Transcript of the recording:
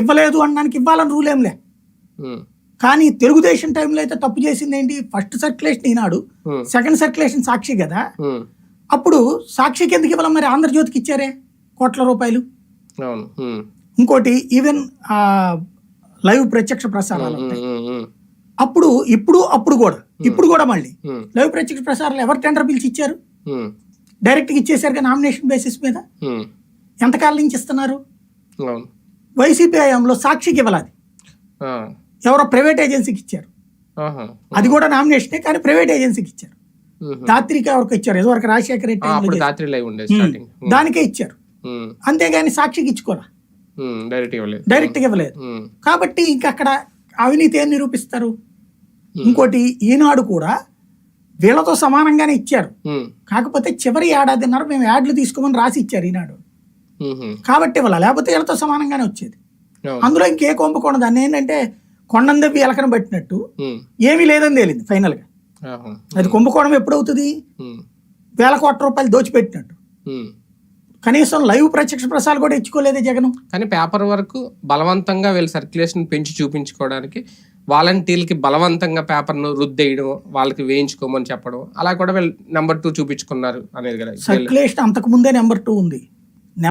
ఇవ్వలేదు అనడానికి ఇవ్వాలని రూల్ ఏంలే కానీ తెలుగుదేశం టైంలో అయితే తప్పు చేసింది ఏంటి? First circulation Eenadu second circulation Sakshi కదా. అప్పుడు సాక్షికి ఎందుకు ఇవ్వాలి మరి? ఆంధ్రజ్యోతికి ఇచ్చారే కోట్ల రూపాయలు. ఇంకోటి ఈవెన్ లైవ్ ప్రత్యక్ష ప్రసారాలు అప్పుడు ఇప్పుడు అప్పుడు కూడా ఇప్పుడు కూడా మళ్ళీ లైవ్ ప్రత్యక్ష ప్రసారాలు ఎవరు టెండర్ పిలిచి ఇచ్చారు? డైరెక్ట్గా ఇచ్చేసారు నామినేషన్ బేసిస్ మీద? ఎంతకాలం నుంచి ఇస్తున్నారు? వైసీపీ హయాంలో సాక్షికి ఇవ్వాలి ఆ, ఎవరో ప్రైవేట్ ఏజెన్సీకి ఇచ్చారు. అది కూడా నామినేషనే కానీ ప్రైవేట్ ఏజెన్సీకి ఇచ్చారు. దాత్రిక ఎవరికి ఇచ్చారు? ఇదివరకు రాజశేఖర రెడ్డి దానికే ఇచ్చారు. అంతేగాని సాక్షికి ఇచ్చుకోరా? డైరెక్ట్ ఇవ్వలేదు. ఇవ్వలేదు. కాబట్టి ఇంక అక్కడ అవినీతి ఏం నిరూపిస్తారు? ఇంకోటి ఈనాడు కూడా వీళ్ళతో సమానంగానే ఇచ్చారు. కాకపోతే చివరి ఏడాదిన్నర మేము యాడ్లు తీసుకోమని రాసి ఇచ్చారు ఈనాడు. కాబట్టి ఇవ్వాలి లేకపోతే వీళ్ళతో సమానంగానే వచ్చేది. అందులో ఇంకే కొంపకూడదు దాన్ని ఏంటంటే కొండందెప్పి ఎలకన పట్టినట్టు ఏమీ లేదని తేలింది ఫైనల్గా. ఆహా, అది కుంభకోణం ఎప్పుడవుతుంది వేల కోట్ల రూపాయలు దోచిపెట్టినట్టు. కనీసం లైవ్ ప్రత్యక్ష ప్రసారాలు కూడా ఇచ్చుకోలేదే జగన్. కానీ పేపర్ వరకు బలవంతంగా వీళ్ళు సర్క్యులేషన్ పెంచి చూపించుకోవడానికి వాలంటీర్లకి బలవంతంగా పేపర్ను రుద్దేయడం వాళ్ళకి వేయించుకోమని చెప్పడం అలా కూడా వీళ్ళు నెంబర్ టూ చూపించుకున్నారు అనేది కదా. సర్క్యులేషన్ అంతకు ముందే నెంబర్ టూ ఉంది.